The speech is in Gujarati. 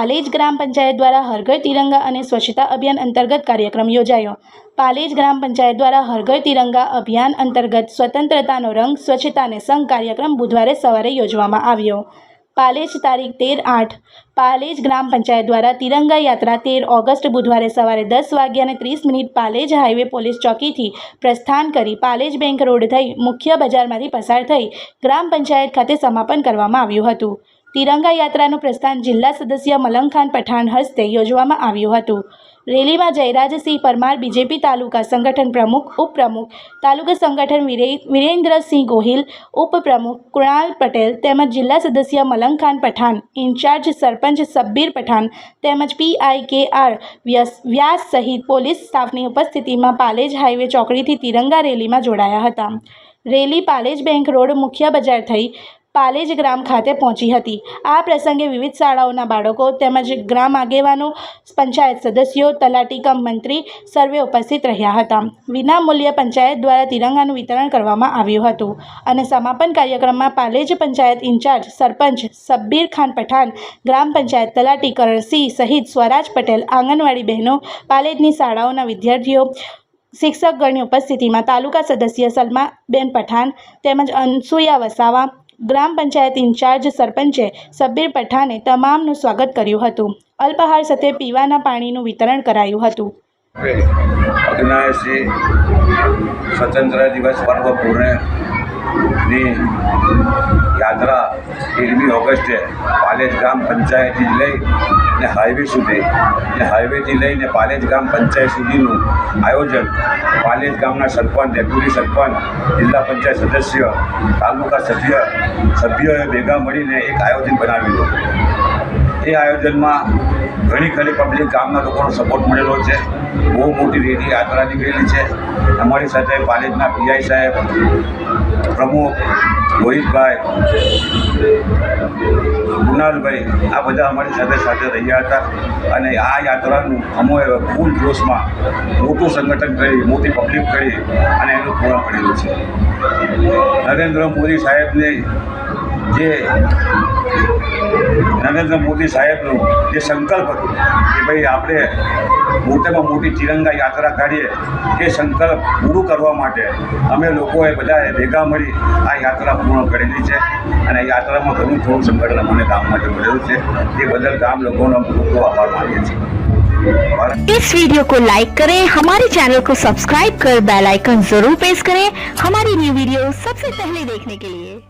પાલેજ ગ્રામ પંચાયત દ્વારા હરઘર તિરંગા અને સ્વચ્છતા અભિયાન અંતર્ગત કાર્યક્રમ યોજાયો. પાલેજ ગ્રામ પંચાયત દ્વારા હરઘર તિરંગા અભિયાન અંતર્ગત સ્વતંત્રતાનો રંગ સ્વચ્છતાને સંઘ કાર્યક્રમ બુધવારે સવારે યોજવામાં આવ્યો. પાલેજ તારીખ તેર આઠ, પાલેજ ગ્રામ પંચાયત દ્વારા તિરંગા યાત્રા તેર ઓગસ્ટ બુધવારે સવારે દસ વાગ્યાને ત્રીસ મિનિટ પાલેજ હાઈવે પોલીસ ચોકીથી પ્રસ્થાન કરી પાલેજ બેંક રોડ થઈ મુખ્ય બજારમાંથી પસાર થઈ ગ્રામ પંચાયત ખાતે સમાપન કરવામાં આવ્યું હતું. તિરંગા યાત્રાનું પ્રસ્થાન જિલ્લા સદસ્ય મલંગખાન પઠાણ હસ્તે યોજવામાં આવ્યું હતું. રેલીમાં જયરાજસિંહ પરમાર, બીજેપી તાલુકા સંગઠન પ્રમુખ, ઉપપ્રમુખ, તાલુકા સંગઠન વિરેન્દ્રસિંહ ગોહિલ, ઉપપ્રમુખ કૃણાલ પટેલ તેમજ જિલ્લા સદસ્ય મલંગખાન પઠાણ, ઇન્ચાર્જ સરપંચ સબ્બીર પઠાણ તેમજ પીઆઈ કે આર વ્યાસ વ્યાસ સહિત પોલીસ સ્ટાફની ઉપસ્થિતિમાં પાલેજ હાઈવે ચોકડીથી તિરંગા રેલીમાં જોડાયા હતા. રેલી પાલેજ બેંક રોડ મુખ્ય બજાર થઈ પાલેજ ગ્રામ ખાતે પહોંચી હતી. આ પ્રસંગે વિવિધ શાળાઓના બાળકો તેમજ ગ્રામ આગેવાનો, પંચાયત સદસ્યો, તલાટી કમ મંત્રી સર્વે ઉપસ્થિત રહ્યા હતા. વિનામૂલ્યે પંચાયત દ્વારા તિરંગાનું વિતરણ કરવામાં આવ્યું હતું અને સમાપન કાર્યક્રમમાં પાલેજ પંચાયત ઇન્ચાર્જ સરપંચ સબ્બીર ખાન પઠાણ, ગ્રામ પંચાયત તલાટી કરણસિંહ સહિત સ્વરાજ પટેલ, આંગણવાડી બહેનો, પાલેજની શાળાઓના વિદ્યાર્થીઓ, શિક્ષકગણની ઉપસ્થિતિમાં તાલુકા સદસ્ય સલમાબેન પઠાણ તેમજ અનસુયા વસાવા ગ્રામ પંચાયત ઇન્ચાર્જ સરપંચે સબ્બીર પઠાને તમામનું સ્વાગત કર્યું હતું. અલ્પાહાર સાથે પીવાના પાણીનું વિતરણ કરાયું હતું. સ્વતંત્ર દિવસ પર્વ પૂર્ણની યાત્રા તેરમી ઓગસ્ટે પાલેજ ગ્રામ પંચાયતથી લઈ ને હાઈવે સુધી. ને હાઈવેથી લઈને પાલેજ ગ્રામ પંચાયત સુધીનું આયોજન પાલેજ ગામના સરપંચ, ડેપ્યુટી સરપંચ, જિલ્લા પંચાયત સદસ્ય, તાલુકા સભ્ય, સભ્યોએ ભેગા મળીને એક આયોજન બનાવ્યું એ આયોજનમાં ઘણી ખરી પબ્લિક ગામના લોકોનો સપોર્ટ મળેલો છે. બહુ મોટી રેલી યાત્રા નીકળેલી છે. અમારી સાથે પાલેજના પીઆઈ સાહેબ, પ્રમુખ રોહિતભાઈ કુનાલભાઈ આ બધા અમારી સાથે સાથે રહ્યા હતા. અને આ યાત્રાનું અમે ફૂલ જોશમાં મોટું સંગઠન કરી, મોટી પબ્લિક કરી અને એનું પૂર્ણ કરેલું છે. નરેન્દ્ર મોદી સાહેબને જે નરેન્દ્ર મોદી સાહેબનું જે સંકલ્પ હતું કે ભાઈ આપણે મોટામાં મોટી તિરંગા યાત્રા કાઢીએ એ સંકલ્પ પૂરું કરવા માટે અમે લોકોએ બધાએ ભેગા મળી આ યાત્રા પૂર્ણ કરેલી છે અને આ યાત્રામાં ઘણું થોડું સંગઠન અમને ગામ માટે મળેલું છે એ બદલ ગામ લોકોનો ખૂબ ખૂબ આભાર માનીએ છીએ ભારત इस वीडियो को लाइक करें हमारे चैनल को सब्सक्राइब कर बेल आइकन जरूर प्रेस करें हमारी न्यू वीडियो सबसे पहले देखने के लिए